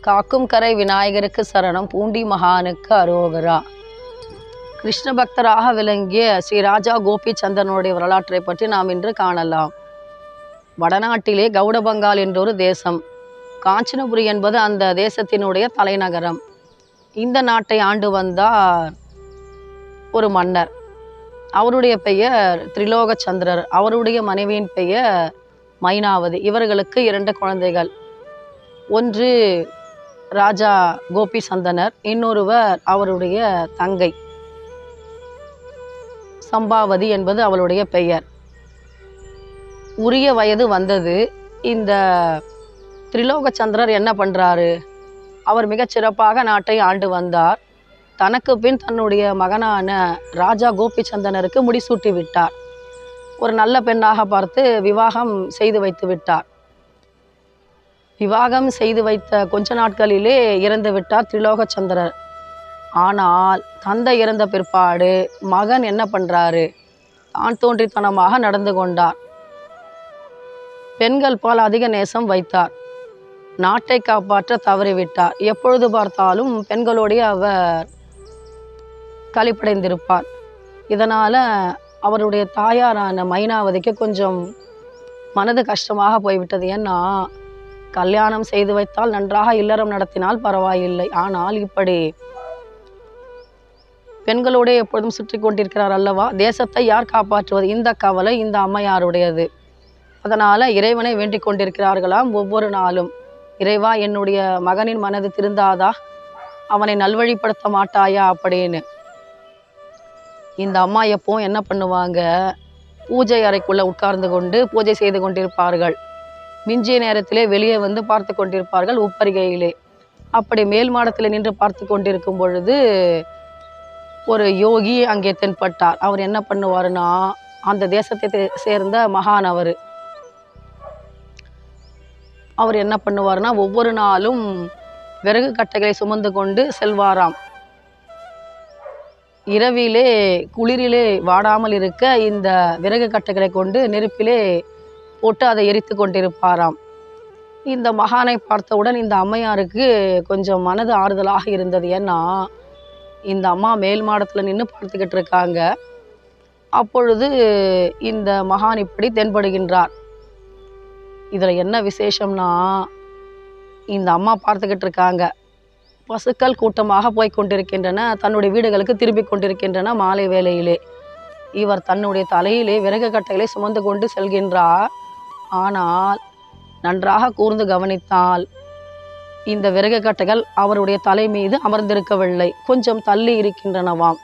காக்கும் கரை விநாயகருக்கு சரணம் பூண்டி மகானுக்கு அரோகரா. கிருஷ்ண பக்தராக விளங்கிய ஸ்ரீ ராஜா கோபிச்சந்தனுடைய வரலாற்றை பற்றி நாம் இன்று காணலாம். வடநாட்டிலே கவுடபங்கால் என்றொரு தேசம். காஞ்சனபுரி என்பது அந்த தேசத்தினுடைய தலைநகரம். இந்த நாட்டை ஆண்டு வந்தார் ஒரு மன்னர். அவருடைய பெயர் திரிலோகச்சந்திரர். அவருடைய மனைவியின் பெயர் மைனாவதி. இவர்களுக்கு இரண்டு குழந்தைகள். ஒன்று ராஜா கோபி சந்தனர் இன்னொருவர் அவருடைய தங்கை. சம்பாவதி என்பது அவளுடைய பெயர். உரிய வயது வந்தது. இந்த திரிலோகச்சந்திரர் என்ன பண்ணுறாரு அவர் மிகச் சிறப்பாக நாட்டை ஆண்டு வந்தார். தனக்கு பின் தன்னுடைய மகனான ராஜா கோபிச்சந்தனருக்கு முடிசூட்டி விட்டார் ஒரு நல்ல பெண்ணாக பார்த்து விவாகம் செய்து வைத்து விட்டார் விவாகம் செய்து வைத்த கொஞ்ச நாட்களிலே இறந்து விட்டார் திரிலோகச்சந்திரர். ஆனால் தந்தை இறந்த பிற்பாடு மகன் என்ன பண்றாரு? தான் தோன்றித்தனமாக நடந்து கொண்டார். பெண்கள் பால் அதிக நேசம் வைத்தார். நாட்டை காப்பாற்ற தவறிவிட்டார். எப்பொழுது பார்த்தாலும் பெண்களோடைய அவர் களிப்படைந்திருப்பார். இதனால் அவருடைய தாயாரான மைனாவதிக்கு கொஞ்சம் மனது கஷ்டமாக போய்விட்டது. ஏன்னா கல்யாணம் செய்து வைத்தால் நன்றாக இல்லறம் நடத்தினால் பரவாயில்லை. ஆனால் இப்படி பெண்களோடே எப்பொழுதும் சுற்றி கொண்டிருக்கிறார் அல்லவா? தேசத்தை யார் காப்பாற்றுவது? இந்த கவலை இந்த அம்மையாருடையது. அதனால இறைவனை வேண்டிக் கொண்டிருக்கிறார்களாம் ஒவ்வொரு நாளும். இறைவா என்னுடைய மகனின் மனது திருந்தாதா? அவனை நல்வழிப்படுத்த மாட்டாயா அப்படின்னு. இந்த அம்மா எப்போ என்ன பண்ணுவாங்க? பூஜை அறைக்குள்ள உட்கார்ந்து கொண்டு பூஜை செய்து கொண்டிருப்பார்கள். மிஞ்சிய நேரத்திலே வெளியே வந்து பார்த்து கொண்டிருப்பார்கள் உப்பரிகையிலே. அப்படி மேல் மாடத்தில் நின்று பார்த்து கொண்டிருக்கும் பொழுது ஒரு யோகி அங்கே தென்பட்டார். அவர் என்ன பண்ணுவாருன்னா அந்த தேசத்தை சேர்ந்த மகான் அவர். அவர் என்ன பண்ணுவாருன்னா ஒவ்வொரு நாளும் விறகு கட்டைகளை சுமந்து கொண்டு செல்வாராம். இரவிலே குளிரிலே வாடாமல் இருக்க இந்த விறகு கட்டைகளை கொண்டு நெருப்பிலே போட்டு அதை எரித்து கொண்டிருப்பாராம். இந்த மகானை பார்த்தவுடன் இந்த அம்மையாருக்கு கொஞ்சம் மனது ஆறுதலாக இருந்தது. ஏன்னா இந்த அம்மா மேல் மாடத்தில் நின்று பார்த்துக்கிட்டு இருக்காங்க. அப்பொழுது இந்த மகான் இப்படி தென்படுகின்றார். இதில் என்ன விசேஷம்னா இந்த அம்மா பார்த்துக்கிட்டு இருக்காங்க. பசுக்கள் கூட்டமாக போய் கொண்டிருக்கின்றன. தன்னுடைய வீடுகளுக்கு திரும்பி கொண்டிருக்கின்றன மாலை வேளையிலே. இவர் தன்னுடைய தலையிலே விறகு கட்டைகளை சுமந்து கொண்டு செல்கின்றார். ஆனால் நன்றாக கூர்ந்து கவனித்தால் இந்த விறகு கட்டைகள் அவருடைய தலை மீது அமர்ந்திருக்கவில்லை. கொஞ்சம் தள்ளி இருக்கின்றனவாம்.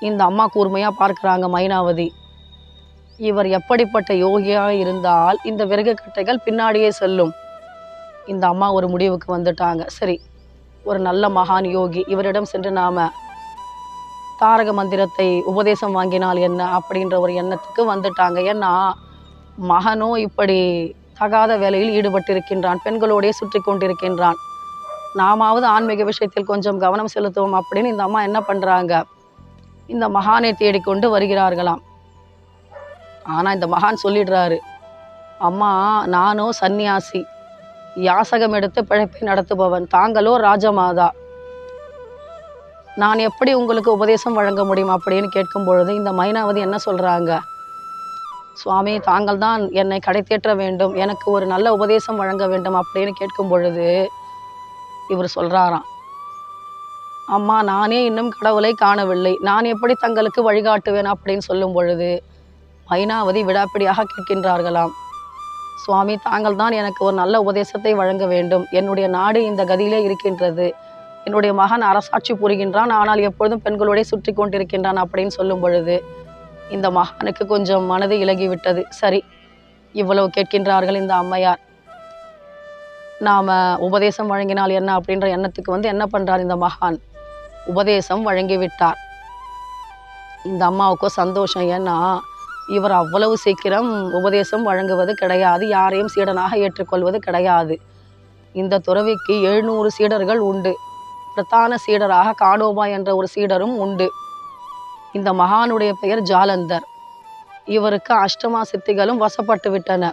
இந்த அம்மா கூர்மையா பார்க்குறாங்க மைனாவதி. இவர் எப்படிப்பட்ட யோகியாக இருந்தால் இந்த விறகு கட்டைகள் பின்னாடியே செல்லும். இந்த அம்மா ஒரு முடிவுக்கு வந்துட்டாங்க. சரி ஒரு நல்ல மகான் யோகி இவரிடம் சென்று நாம தாரக மந்திரத்தை உபதேசம் வாங்கினால் என்ன அப்படின்ற ஒரு எண்ணத்துக்கு வந்துட்டாங்க. ஏன்னா மகனோ இப்படி தகாத வேலையில் ஈடுபட்டிருக்கின்றான் பெண்களோடே சுற்றி கொண்டிருக்கின்றான். நாமாவது ஆன்மீக விஷயத்தில் கொஞ்சம் கவனம் செலுத்துவோம் அப்படின்னு இந்த அம்மா என்ன பண்ணுறாங்க இந்த மகானை தேடிக்கொண்டு வருகிறார்களாம். ஆனால் இந்த மகான் சொல்லிடுறாரு அம்மா நானோ சந்நியாசி யாசகம் எடுத்து பிழைப்பை நடத்துபவன் தாங்களோ ராஜமாதா. நான் எப்படி உங்களுக்கு உபதேசம் வழங்க முடியும்? அப்படின்னு கேட்கும் பொழுது இந்த மைனாவதி என்ன சொல்கிறாங்க சுவாமி தாங்கள் தான் என்னை கடை தேற்ற வேண்டும் எனக்கு ஒரு நல்ல உபதேசம் வழங்க வேண்டும் அப்படின்னு கேட்கும் பொழுது இவர் சொல்கிறாராம் அம்மா நானே இன்னும் கடவுளை காணவில்லை. நான் எப்படி தங்களுக்கு வழிகாட்டுவேன் அப்படின்னு சொல்லும் பொழுது மைனாவதி விடாப்பிடியாக கேட்கின்றார்களாம். சுவாமி தாங்கள் தான் எனக்கு ஒரு நல்ல உபதேசத்தை வழங்க வேண்டும். என்னுடைய நாடு இந்த கதியிலே இருக்கின்றது. என்னுடைய மகன் அரசாட்சி புரிகின்றான். ஆனால் எப்பொழுதும் பெண்களோடே சுற்றி கொண்டிருக்கின்றான் அப்படின்னு சொல்லும் பொழுது இந்த மகானுக்கு கொஞ்சம் மனது இலகிவிட்டது. சரி இவ்வளவு கேட்கின்றார்கள் இந்த அம்மையார். நாம உபதேசம் வழங்கினால் என்ன அப்படின்ற எண்ணத்துக்கு வந்து என்ன பண்றார் இந்த மகான்? உபதேசம் வழங்கி விட்டார் இந்த அம்மாவுக்கோ சந்தோஷம். ஏன்னா இவர் அவ்வளவு சீக்கிரம் உபதேசம் வழங்குவது கிடையாது. யாரையும் சீடனாக ஏற்றுக்கொள்வது கிடையாது. இந்த துறவிக்கு எழுநூறு சீடர்கள் உண்டு. பிரதான சீடராக காணோபா என்ற ஒரு சீடரும் உண்டு. இந்த மகானுடைய பெயர் ஜாலந்தர். இவருக்கு அஷ்டமா சித்திகளும் வசப்பட்டு விட்டன.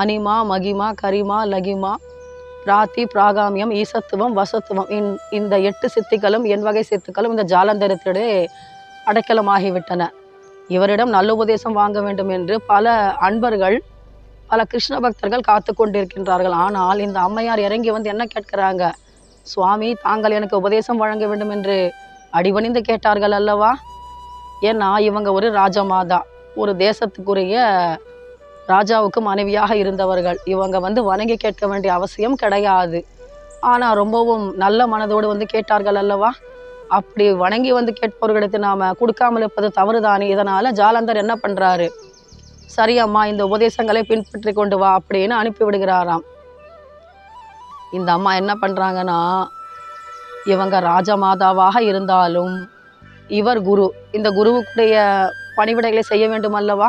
அனிமா மகிமா கரிமா லகிமா பிராத்தி பிராகாமியம் ஈசத்துவம் வசத்துவம். இந்த எட்டு சித்திகளும் என் வகை சித்துக்களும் இந்த ஜாலந்தரத்திலே அடைக்கலமாகிவிட்டன. இவரிடம் நல்ல உபதேசம் வாங்க வேண்டும் என்று பல அன்பர்கள் பல கிருஷ்ண பக்தர்கள் காத்து கொண்டிருக்கின்றார்கள். ஆனால் இந்த அம்மையார் இறங்கி வந்து என்ன கேட்கிறாங்க? சுவாமி தாங்கள் எனக்கு உபதேசம் வழங்க வேண்டும் என்று அடிபணிந்து கேட்டார்கள் அல்லவா? ஏன்னா இவங்க ஒரு ராஜமாதா ஒரு தேசத்துக்குரிய ராஜாவுக்கு மனைவியாக இருந்தவர்கள். இவங்க வந்து வணங்கி கேட்க வேண்டிய அவசியம் கிடையாது. ஆனால் ரொம்பவும் நல்ல மனதோடு வந்து கேட்டார்கள் அல்லவா? அப்படி வணங்கி வந்து கேட்பவர்களுக்கு நாம் கொடுக்காமல் இருப்பது தவறுதானே? இதனால் ஜாலந்தர் என்ன பண்ணுறாரு சரி அம்மா இந்த உபதேசங்களை பின்பற்றி கொண்டு வா அப்படின்னு அனுப்பி விடுகிறாராம். இந்த அம்மா என்ன பண்ணுறாங்கன்னா இவங்க ராஜமாதாவாக இருந்தாலும் இவர் குரு. இந்த குருவுக்குடைய பணிவிடைகளை செய்ய வேண்டும் அல்லவா?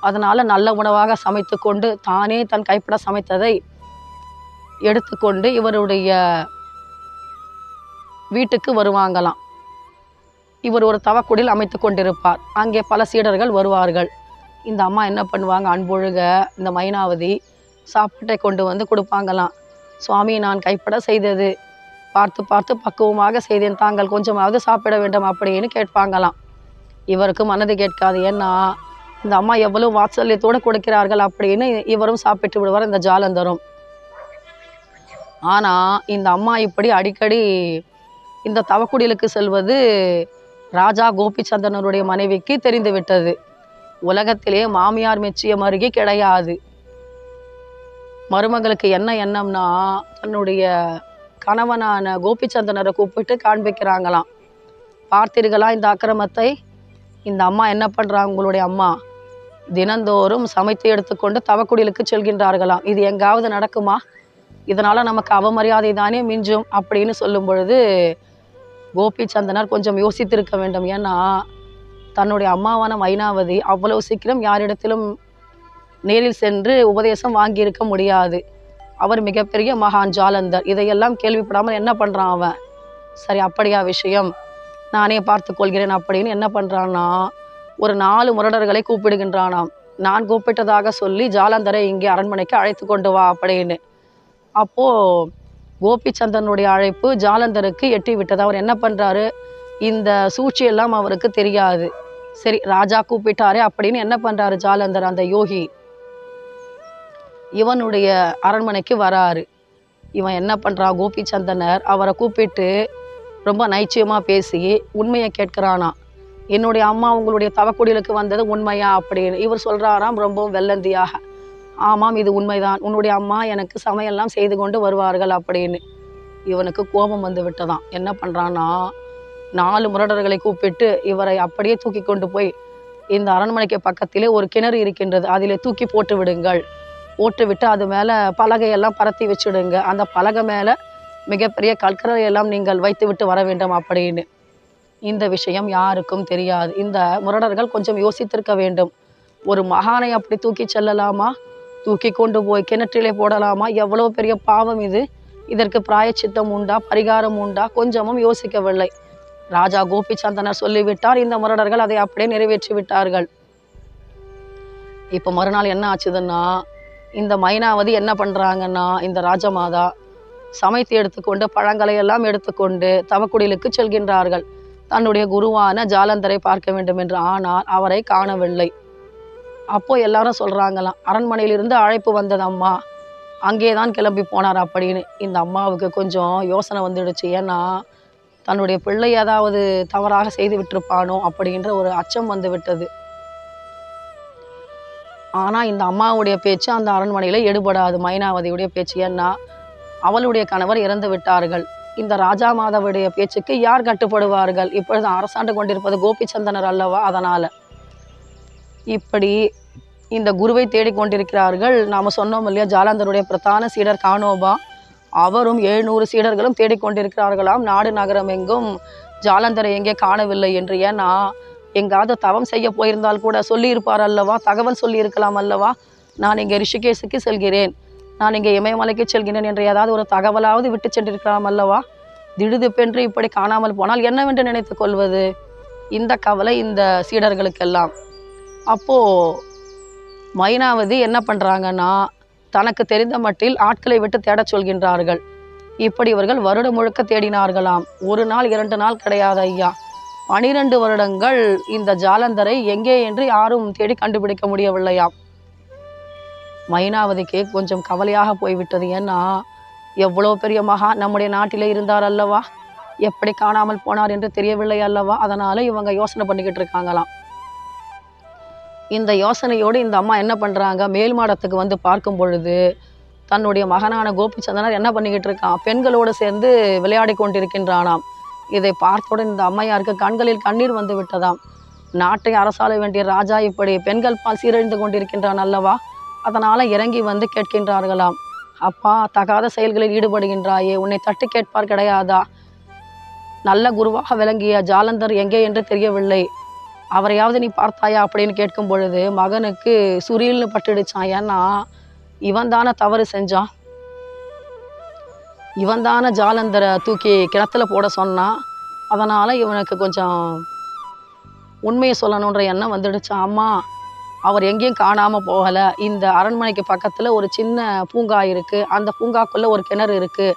அதனால் நல்ல உணவாக சமைத்து கொண்டு தானே தன் கைப்பட சமைத்ததை எடுத்துக்கொண்டு இவருடைய வீட்டுக்கு வருவாங்களாம். இவர் ஒரு தவக்குடில் அமைத்து கொண்டிருப்பார். அங்கே பல சீடர்கள் வருவார்கள். இந்த அம்மா என்ன பண்ணுவாங்க? அன்பொழுக இந்த மைனாவதி சாப்பாட்டை கொண்டு வந்து கொடுப்பாங்களாம். சுவாமி நான் கைப்பட செய்தது பார்த்து பார்த்து பக்குவமாக செய்தேன். தாங்கள் கொஞ்சமாவது சாப்பிட வேண்டும் அப்படின்னு கேட்பாங்களாம். இவருக்கு மனது கேட்காது. ஏன்னா இந்த அம்மா எவ்வளவு வாத்சல்யத்தோடு கொடுக்கிறார்கள் அப்படின்னு இவரும் சாப்பிட்டு விடுவார் இந்த ஜாலந்தரும். ஆனால் இந்த அம்மா இப்படி அடிக்கடி இந்த தவக்குடிலுக்கு செல்வது ராஜா கோபிச்சந்திரனுடைய மனைவிக்கு தெரிந்து விட்டது உலகத்திலே மாமியார் மெச்சிய மருகி கிடையாது. மருமகளுக்கு என்ன எண்ணம்னா தன்னுடைய கணவனான கோபிச்சந்தனரை கூப்பிட்டு காண்பிக்கிறாங்களாம். பார்த்தீர்களா இந்த அக்கிரமத்தை? இந்த அம்மா என்ன பண்ணுறாங்க உங்களுடைய அம்மா? தினந்தோறும் சமைத்து எடுத்துக்கொண்டு தவக்குடிலுக்கு செல்கின்றார்களாம். இது எங்காவது நடக்குமா? இதனால் நமக்கு அவமரியாதை தானே மிஞ்சும் அப்படின்னு சொல்லும் பொழுது கோபிச்சந்தனர் கொஞ்சம் யோசித்திருக்க வேண்டும். ஏன்னா தன்னுடைய அம்மாவான மைனாவதி அவ்வளவு சீக்கிரம் யாரிடத்திலும் நேரில் சென்று உபதேசம் வாங்கியிருக்க முடியாது. அவர் மிகப்பெரிய மகான் ஜாலந்தர். இதையெல்லாம் கேள்விப்படாமல் என்ன பண்ணுறான் அவன்? சரி அப்படியா விஷயம். நானே பார்த்து கொள்கிறேன் அப்படின்னு என்ன பண்ணுறான்னா ஒரு நாலு முரடர்களை கூப்பிடுகின்றானாம். நான் கூப்பிட்டதாக சொல்லி ஜாலந்தரை இங்கே அரண்மனைக்கு அழைத்து கொண்டு வா அப்படின்னு. அப்போது கோபிச்சந்தனுடைய அழைப்பு ஜாலந்தருக்கு எட்டி விட்டது அவர் என்ன பண்ணுறாரு இந்த சூழ்ச்சியெல்லாம் அவருக்கு தெரியாது. சரி ராஜா கூப்பிட்டாரே அப்படின்னு என்ன பண்ணுறாரு ஜாலந்தர் அந்த யோகி? இவனுடைய அரண்மனைக்கு வராரு. இவன் என்ன பண்ணுறான் கோபிச்சந்தனர் அவரை கூப்பிட்டு ரொம்ப நைச்சியமாக பேசி உண்மையை கேட்குறானா. என்னுடைய அம்மா உங்களுடைய தவக்குடிலுக்கு வந்தது உண்மையா அப்படின்னு இவர் சொல்கிறாராம் ரொம்பவும் வெள்ளந்தியாக. ஆமாம் இது உண்மைதான். உன்னுடைய அம்மா எனக்கு சமையல்லாம் செய்து கொண்டு வருவார்கள் அப்படின்னு. இவனுக்கு கோபம் வந்து விட்டதாம். என்ன பண்ணுறான்னா நாலு முரடர்களை கூப்பிட்டு இவரை அப்படியே தூக்கி கொண்டு போய் இந்த அரண்மனைக்கு பக்கத்திலே ஒரு கிணறு இருக்கின்றது அதிலே தூக்கி போட்டு விடுங்கள். போட்டு விட்டு அது மேலே பலகையெல்லாம் பரத்தி வச்சுடுங்க. அந்த பலகை மேலே மிகப்பெரிய கற்கரை எல்லாம் நீங்கள் வைத்து விட்டு வர வேண்டும் அப்படின்னு. இந்த விஷயம் யாருக்கும் தெரியாது. இந்த முரடர்கள் கொஞ்சம் யோசித்திருக்க வேண்டும். ஒரு மகானை அப்படி தூக்கி செல்லலாமா? தூக்கி கொண்டு போய் கிணற்றிலே போடலாமா? எவ்வளோ பெரிய பாவம் இது. இதற்கு பிராயச்சித்தம் உண்டா? பரிகாரம் உண்டா? கொஞ்சமும் யோசிக்கவில்லை. ராஜா கோபிச்சந்தனர் சொல்லிவிட்டார் இந்த முரடர்கள் அதை அப்படியே நிறைவேற்றி விட்டார்கள் இப்போ மறுநாள் என்ன ஆச்சுதுன்னா இந்த மைனாவதி என்ன பண்ணுறாங்கன்னா இந்த ராஜமாதா சமைத்து எடுத்துக்கொண்டு பழங்களை எல்லாம் எடுத்துக்கொண்டு தவக்குடிலுக்கு செல்கின்றார்கள். தன்னுடைய குருவான ஜாலந்தரை பார்க்க வேண்டும் என்று ஆனால் அவரை காணவில்லை. அப்போ எல்லாரும் சொல்கிறாங்களாம் அரண்மனையிலிருந்து அழைப்பு வந்தது அம்மா. அங்கே தான் கிளம்பி போனார் அப்படின்னு. இந்த அம்மாவுக்கு கொஞ்சம் யோசனை வந்துடுச்சு. ஏன்னா தன்னுடைய பிள்ளை ஏதாவது தவறாக செய்து விட்டிருப்பானோ அப்படின்ற ஒரு அச்சம் வந்து விட்டது ஆனால் இந்த அம்மாவுடைய பேச்சு அந்த அரண்மனையில் எடுபடாது. மைனாவதியுடைய பேச்சு ஏன்னா அவளுடைய கணவர் இறந்து விட்டார்கள். இந்த ராஜா மாதவுடைய பேச்சுக்கு யார் கட்டுப்படுவார்கள்? இப்பொழுது அரசாண்டு கொண்டிருப்பது கோபிச்சந்தனர் அல்லவா? அதனால். இப்படி இந்த குருவை தேடிக்கொண்டிருக்கிறார்கள் நாம் சொன்னோம் இல்லையா? ஜாலந்தருடைய பிரதான சீடர் கானோபா. அவரும் எழுநூறு சீடர்களும் தேடிக்கொண்டிருக்கிறார்களாம் நாடு நகரம் எங்கும் ஜாலந்தரை எங்கே காணவில்லை என்று. ஏன்னா எங்காவது தவம் செய்ய போயிருந்தால் கூட சொல்லியிருப்பார் அல்லவா? தகவல் சொல்லியிருக்கலாம் அல்லவா? நான் இங்கே ரிஷிகேஷுக்கு செல்கிறேன். நான் இங்கே இமயமலைக்கு செல்கிறேன் என்று ஏதாவது ஒரு தகவலாவது விட்டு சென்றிருக்கலாம் அல்லவா? திடுதிப்பென்று இப்படி காணாமல் போனால் என்னவென்று நினைத்து கொள்வது? இந்த கவலை இந்த சீடர்களுக்கெல்லாம். அப்போது மைனாவதி என்ன பண்ணுறாங்கன்னா தனக்கு தெரிந்த மட்டில் ஆட்களை விட்டு தேடச் சொல்கின்றார்கள். இப்படி இவர்கள் வருடம் முழுக்க தேடினார்களாம். ஒரு நாள் இரண்டு நாள் கிடையாது ஐயா. பனிரெண்டு வருடங்கள் இந்த ஜாலந்தரை எங்கே என்று யாரும் தேடி கண்டுபிடிக்க முடியவில்லையாம். மைனாவதிக்கு கொஞ்சம் கவலையாக போய்விட்டது. ஏன்னா எவ்வளோ பெரிய மகா நம்முடைய நாட்டிலே இருந்தார் அல்லவா? எப்படி காணாமல் போனார் என்று தெரியவில்லை அல்லவா? அதனால இவங்க யோசனை பண்ணிக்கிட்டு இருக்காங்களாம். இந்த யோசனையோடு இந்த அம்மா என்ன பண்ணுறாங்க மேல் மாடத்துக்கு வந்து பார்க்கும் பொழுது தன்னுடைய மகனான கோபிச்சந்தனர் என்ன பண்ணிக்கிட்டு இருக்கான்? பெண்களோடு சேர்ந்து விளையாடி கொண்டிருக்கின்றானாம். இதை பார்த்தவுடன் இந்த அம்மையாருக்கு கண்களில் கண்ணீர் வந்து விட்டதாம். நாட்டை அரசாள வேண்டிய ராஜா இப்படி பெண்கள் பால் சீரழிந்து கொண்டிருக்கின்றான் அல்லவா? அதனால் இறங்கி வந்து கேட்கின்றார்களாம். அப்பா தகாத செயல்களில் ஈடுபடுகின்றாயே உன்னை தட்டி கேட்பார் கிடையாதா? நல்ல குருவாக விளங்கிய ஜாலந்தர் எங்கே என்று தெரியவில்லை. அவரையாவது நீ பார்த்தாயா அப்படின்னு கேட்கும் பொழுது மகனுக்கு சுரியல்னு பட்டுடுச்சான் ஏன்னா இவன் தானே தவறு செஞ்சான். இவன் தானே ஜாலந்தரை தூக்கி கிணத்துல போட சொன்னான் அதனால் இவனுக்கு கொஞ்சம் உண்மையை சொல்லணுன்ற எண்ணம் வந்துடுச்சு. அம்மா அவர் எங்கேயும் காணாமல் போகலை. இந்த அரண்மனைக்கு பக்கத்தில் ஒரு சின்ன பூங்கா இருக்குது அந்த பூங்காக்குள்ளே ஒரு கிணறு இருக்குது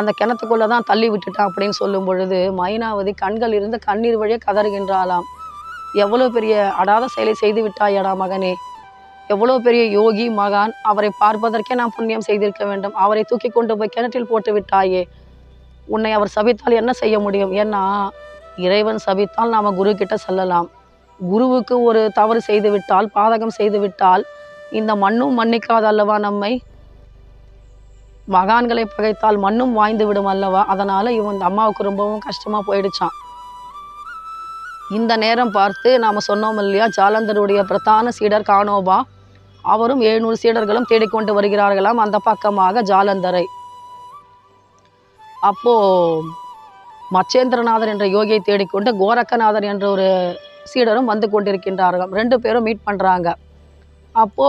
அந்த கிணத்துக்குள்ளே தான் தள்ளி விட்டுட்டான் அப்படின்னு சொல்லும் பொழுது மைனாவதி கண்கள் இருந்து கண்ணீர் வழியே கதறுகின்றாளாம். எவ்வளோ பெரிய அடாத செயலை செய்து விட்டாயடா மகனே. எவ்வளோ பெரிய யோகி மகான் அவரை பார்ப்பதற்கே நான் புண்ணியம் செய்திருக்க வேண்டும். அவரை தூக்கி கொண்டு போய் கிணற்றில் போட்டு விட்டாயே. உன்னை அவர் சபித்தால் என்ன செய்ய முடியும்? ஏன்னா இறைவன் சபித்தால் நாம் குரு கிட்ட செல்லலாம். குருவுக்கு ஒரு தவறு செய்து விட்டால் பாதகம் செய்து விட்டால் இந்த மண்ணும் மன்னிக்காது அல்லவா நம்மை? மகான்களை பகைத்தால் மண்ணும் வாய்ந்து விடும் அல்லவா? அதனால் இவன் அம்மாவுக்கு ரொம்பவும் கஷ்டமாக போயிடுச்சான். இந்த நேரம் பார்த்து நாம் சொன்னோம் இல்லையா? ஜாலந்தருடைய பிரதான சீடர் கானோபா. அவரும் எழுநூறு சீடர்களும் தேடிக்கொண்டு வருகிறார்களாம் அந்த பக்கமாக ஜாலந்தரை. அப்போ மச்சேந்திரநாதர் என்ற யோகியை தேடிக்கொண்டு கோரக்கநாதர் என்ற ஒரு சீடரும் வந்து கொண்டிருக்கின்றார்கள். ரெண்டு பேரும் மீட் பண்ணுறாங்க அப்போ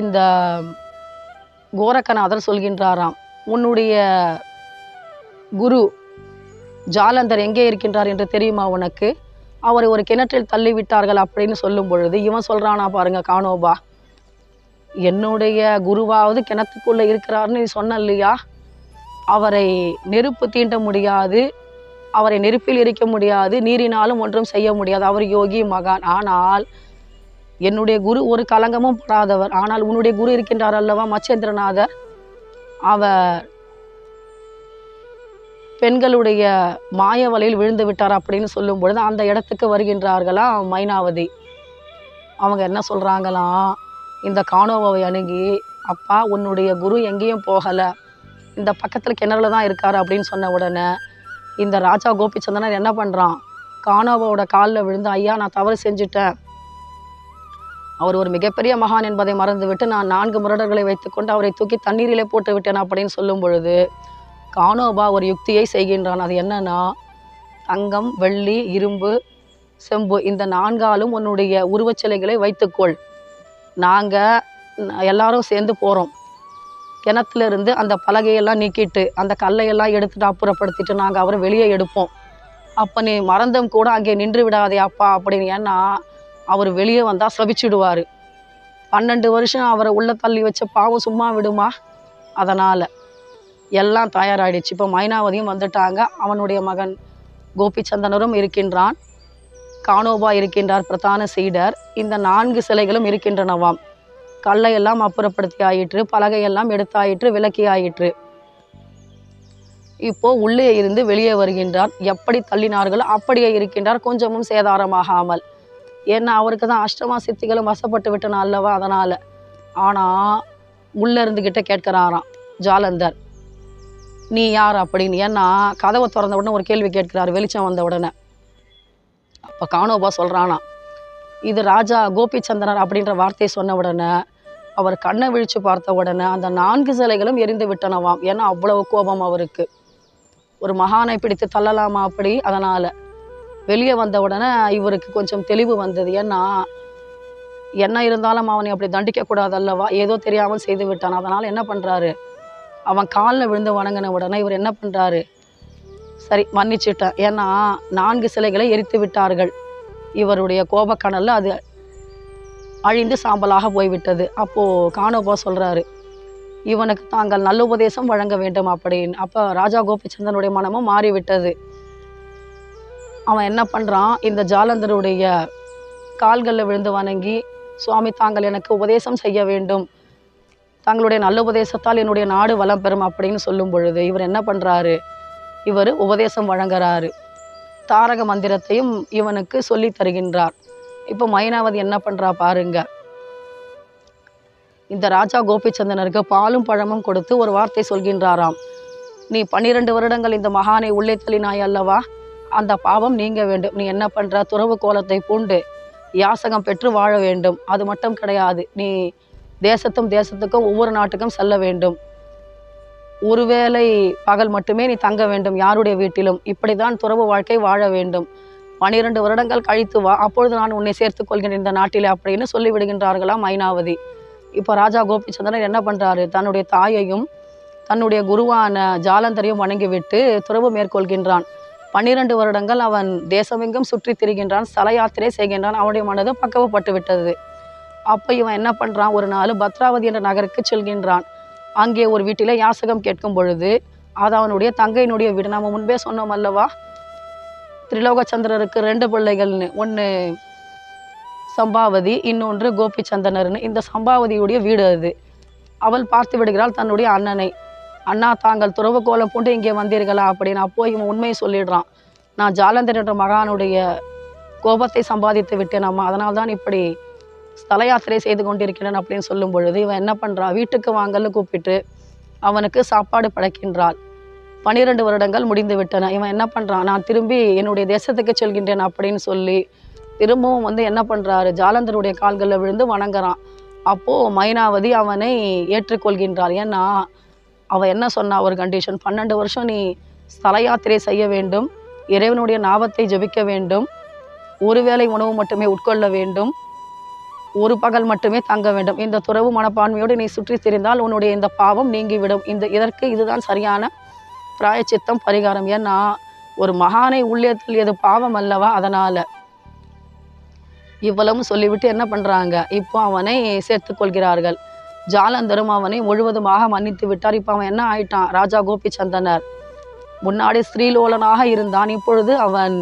இந்த கோரக்கநாதர் சொல்கின்றாராம் உன்னுடைய குரு ஜாலந்தர் எங்கே இருக்கின்றார் என்று தெரியுமா உனக்கு? அவரை ஒரு கிணற்றில் தள்ளிவிட்டார்கள் அப்படின்னு சொல்லும் பொழுது இவன் சொல்கிறானா பாருங்க காணோபா. என்னுடைய குருவாவது கிணத்துக்குள்ளே இருக்கிறாருன்னு சொன்ன இல்லையா அவரை நெருப்பு தீண்ட முடியாது அவரை நெருப்பில் இருக்க முடியாது நீரினாலும் ஒன்றும் செய்ய முடியாது. அவர் யோகி மகான். ஆனால் என்னுடைய குரு ஒரு கலங்கமும் படாதவர். ஆனால் உன்னுடைய குரு இருக்கின்றார் அல்லவா மச்சேந்திரநாதர்? அவர் பெண்களுடைய மாய வலையில் விழுந்து விட்டார் அப்படின்னு சொல்லும் பொழுது அந்த இடத்துக்கு வருகின்றார்களாம் மைனாவதி. அவங்க என்ன சொல்கிறாங்களாம் இந்த காணோவை அணுகி அப்பா உன்னுடைய குரு எங்கேயும் போகலை. இந்த பக்கத்தில் கிணறுல தான் இருக்கார் அப்படின்னு சொன்ன உடனே இந்த ராஜா கோபிச்சந்தனர் என்ன பண்ணுறான் காணோவோட காலில் விழுந்து ஐயா நான் தவறு செஞ்சுட்டேன். அவர் ஒரு மிகப்பெரிய மகான் என்பதை மறந்துவிட்டு நான் நான்கு முரடர்களை வைத்துக்கொண்டு அவரை தூக்கி தண்ணீரிலே போட்டு விட்டேன் அப்படின்னு சொல்லும் பொழுது கானோபா ஒரு யுக்தியை செய்கின்றான். அது என்னன்னா தங்கம் வெள்ளி இரும்பு செம்பு இந்த நான்காலும் உன்னுடைய உருவச்சிலைகளை வைத்துக்கொள். நாங்கள் எல்லாரும் சேர்ந்து போகிறோம் கிணத்துலேருந்து அந்த பலகையெல்லாம் நீக்கிட்டு அந்த கல்லையெல்லாம் எடுத்துட்டு அப்புறப்படுத்திட்டு நாங்கள் அவரை வெளியே எடுப்போம். அப்போ நீ மறந்தும் கூட அங்கே நின்று விடாதே அப்பா அப்படின்னு. ஏன்னா அவர் வெளியே வந்தால் சபிச்சிடுவார். பன்னெண்டு வருஷம் அவரை உள்ளே தள்ளி வச்ச பாவம் சும்மா விடுமா? அதனால். எல்லாம் தயாராகிடுச்சு இப்போ மைனாவதியும் வந்துட்டாங்க. அவனுடைய மகன் கோபிச்சந்தனரும் இருக்கின்றான். கானோபா இருக்கின்றார் பிரதான சீடர். இந்த நான்கு சிலைகளும் இருக்கின்றனவாம். கல்லையெல்லாம் அப்புறப்படுத்தி ஆயிற்று பலகையெல்லாம் எடுத்தாயிற்று விலக்கி ஆயிற்று இப்போ உள்ளே இருந்து வெளியே வருகின்றார். எப்படி தள்ளினார்களோ அப்படியே இருக்கின்றார். கொஞ்சமும் சேதாரமாகாமல். ஏன்னா அவருக்கு தான் அஷ்டமா சித்திகளும் வசப்பட்டு விட்டன அல்லவா அதனால். ஆனால் உள்ளே இருந்துக்கிட்ட கேட்கிறாராம் ஜாலந்தர். நீ யார் அப்படின்னு ஏன்னா கதவை திறந்த உடனே ஒரு கேள்வி கேட்கிறார் வெளிச்சம் வந்த உடனே. அப்போ காணோபா சொல்கிறானா இது ராஜா கோபிச்சந்திரர் அப்படின்ற வார்த்தையை சொன்ன உடனே அவர் கண்ணை விழித்து பார்த்த உடனே அந்த நான்கு சிலைகளும் எரிந்து விட்டனவாம். ஏன்னா அவ்வளவு கோபம் அவருக்கு. ஒரு மகானை பிடித்து தள்ளலாமா அப்படி? அதனால். வெளியே வந்த உடனே இவருக்கு கொஞ்சம் தெளிவு வந்தது. ஏன்னா என்ன இருந்தாலும் அவனை அப்படி தண்டிக்க கூடாது அல்லவா? ஏதோ தெரியாமல் செய்து விட்டான். அதனால் என்ன பண்ணுறாரு அவன் காலில் விழுந்து வணங்கின உடனே இவர் என்ன பண்ணுறாரு சரி மன்னிச்சுட்டேன். ஏன்னா நான்கு சிலைகளை எரித்து விட்டார்கள். இவருடைய கோபக்கணலில் அது அழிந்து சாம்பலாக போய்விட்டது. அப்போது காணோபா சொல்கிறாரு இவனுக்கு தாங்கள் நல்ல உபதேசம் வழங்க வேண்டும் அப்படின்னு. அப்போ ராஜா கோபிச்சந்தனுடைய மனமும் மாறிவிட்டது. அவன் என்ன பண்ணுறான் இந்த ஜாலந்தருடைய கால்களில் விழுந்து வணங்கி சுவாமி தாங்கள் எனக்கு உபதேசம் செய்ய வேண்டும். தங்களுடைய நல்ல உபதேசத்தால் என்னுடைய நாடு வளம் பெறும் அப்படின்னு சொல்லும் பொழுது இவர் என்ன பண்ணுறாரு இவர் உபதேசம் வழங்குறாரு. தாரக மந்திரத்தையும் இவனுக்கு சொல்லி தருகின்றார். இப்போ மைனாவதி என்ன பண்ணுறா பாருங்க. இந்த ராஜா கோபிச்சந்தனருக்கு பாலும் பழமும் கொடுத்து ஒரு வார்த்தை சொல்கின்றாராம். நீ பன்னிரண்டு வருடங்கள் இந்த மகானை உள்ளே தள்ளினாய் அல்லவா? அந்த பாவம் நீங்க வேண்டும். நீ என்ன பண்ணுற துறவு கோலத்தை பூண்டு யாசகம் பெற்று வாழ வேண்டும். அது மட்டும் கிடையாது. நீ தேசத்தும் தேசத்துக்கும் ஒவ்வொரு நாட்டுக்கும் செல்ல வேண்டும். ஒருவேளை பகல் மட்டுமே நீ தங்க வேண்டும் யாருடைய வீட்டிலும். இப்படிதான் துறவு வாழ்க்கை வாழ வேண்டும். பனிரெண்டு வருடங்கள் கழித்து வா அப்பொழுது நான் உன்னை சேர்த்துக் கொள்கிறேன் இந்த நாட்டிலே அப்படின்னு சொல்லிவிடுகின்றார்களாம் விடுகின்றார்களாம் இப்போ ராஜா கோபிச்சந்திரன் என்ன பண்ணுறாரு தன்னுடைய தாயையும் தன்னுடைய குருவான ஜாலந்தரையும் வணங்கிவிட்டு துறவு மேற்கொள்கின்றான். பன்னிரண்டு வருடங்கள் அவன் தேசமெங்கும் சுற்றி திரிகின்றான் ஸ்தல யாத்திரை செய்கின்றான் அவனுடைய மனது பக்கவப்பட்டு விட்டது. அப்போ இவன் என்ன பண்ணுறான் ஒரு நாள் பத்ராவதி என்ற நகருக்கு செல்கின்றான். அங்கே ஒரு வீட்டில் யாசகம் கேட்கும் பொழுது அது அவனுடைய தங்கையினுடைய வீடு. நம்ம முன்பே சொன்னோம் அல்லவா? திரிலோகச்சந்திரருக்கு ரெண்டு பிள்ளைகள்னு. ஒன்று சம்பாவதி இன்னொன்று கோபிச்சந்தனர்னு. இந்த சம்பாவதியுடைய வீடு அது. அவள் பார்த்து விடுகிறாள் தன்னுடைய அண்ணனை. அண்ணா தாங்கள் துறவு கோலம் பூண்டு இங்கே வந்தீர்களா? அப்படின்னு அப்போ இவன் உண்மையை சொல்லிடுறான். நான் ஜாலந்தர் என்ற மகானுடைய கோபத்தை சம்பாதித்து விட்டேன் அம்மா அதனால்தான் இப்படி ஸ்தல யாத்திரை செய்து கொண்டிருக்கிறேன் அப்படின்னு சொல்லும் பொழுது இவன் என்ன பண்ணுறான் வீட்டுக்கு வாங்கல்னு கூப்பிட்டு அவனுக்கு சாப்பாடு படைக்கின்றாள். பனிரெண்டு வருடங்கள் முடிந்து விட்டன. இவன் என்ன பண்ணுறான் நான் திரும்பி என்னுடைய தேசத்துக்கு செல்கின்றேன் அப்படின்னு சொல்லி திரும்பவும் வந்து என்ன பண்ணுறாரு ஜாலந்தருடைய கால்களில் விழுந்து வணங்குறான். அப்போது மைனாவதி அவனை ஏற்றுக்கொள்கின்றாள். ஏன்னா அவள் என்ன சொன்னா? ஒரு கண்டிஷன் பன்னெண்டு வருஷம் நீ ஸ்தல யாத்திரை செய்ய வேண்டும். இறைவனுடைய நாபத்தை ஜெபிக்க வேண்டும். ஒருவேளை உணவு மட்டுமே உட்கொள்ள வேண்டும். ஒரு பகல் மட்டுமே தங்க வேண்டும். இந்த துறவு மனப்பான்மையோடு நீ சுற்றி தெரிந்தால் உன்னுடைய இந்த பாவம் நீங்கிவிடும். இந்த இதற்கு இதுதான் சரியான பிராயச்சித்தம் பரிகாரம். ஏன்னா ஒரு மகானை உள்ளே தள்ளியது பாவம் அல்லவா? அதனால் இவ்வளவும் சொல்லிவிட்டு என்ன பண்ணுறாங்க இப்போ அவனை சேர்த்து கொள்கிறார்கள். ஜாலந்தரும் அவனை முழுவதுமாக மன்னித்து விட்டார். இப்போ அவன் என்ன ஆயிட்டான்? ராஜா கோபிச்சந்தனர். முன்னாடி ஸ்ரீலோலனாக இருந்தான். இப்பொழுது அவன்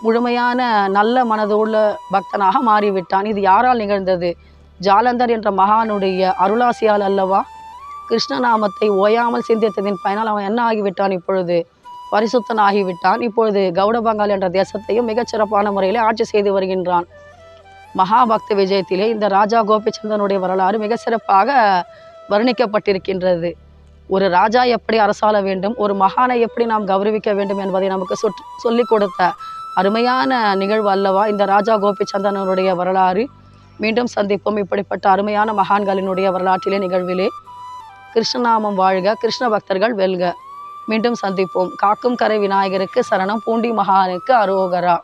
முழுமையான நல்ல மனதுள்ள பக்தனாக மாறிவிட்டான். இது யாரால் நிகழ்ந்தது? ஜாலந்தர் என்ற மகானுடைய அருளாசியால் அல்லவா? கிருஷ்ணநாமத்தை ஓயாமல் சிந்தித்ததின் பயனால் அவன் என்ன ஆகிவிட்டான் இப்பொழுது? பரிசுத்தன் ஆகிவிட்டான் இப்பொழுது கௌடபங்கால் என்ற தேசத்தையும் மிகச்சிறப்பான முறையில் ஆட்சி செய்து வருகின்றான். மகாபக்த விஜயத்திலே இந்த ராஜா கோபிச்சந்தனுடைய வரலாறு மிக சிறப்பாக வர்ணிக்கப்பட்டிருக்கின்றது. ஒரு ராஜா எப்படி அரசாள வேண்டும்? ஒரு மகானை எப்படி நாம் கௌரவிக்க வேண்டும் என்பதை நமக்கு சொற் சொல்லிக் கொடுத்த அருமையான நிகழ்வு அல்லவா? இந்த ராஜா கோபிச்சந்தனனுடைய வரலாறு. மீண்டும் சந்திப்போம். இப்படிப்பட்ட அருமையான மகான்களினுடைய வரலாற்றிலே நிகழ்விலே. கிருஷ்ணநாமம் வாழ்க கிருஷ்ண பக்தர்கள் வெல்க. மீண்டும் சந்திப்போம். காக்கும் கரை விநாயகருக்கு சரணம். பூண்டி மகானுக்கு அரோகரா.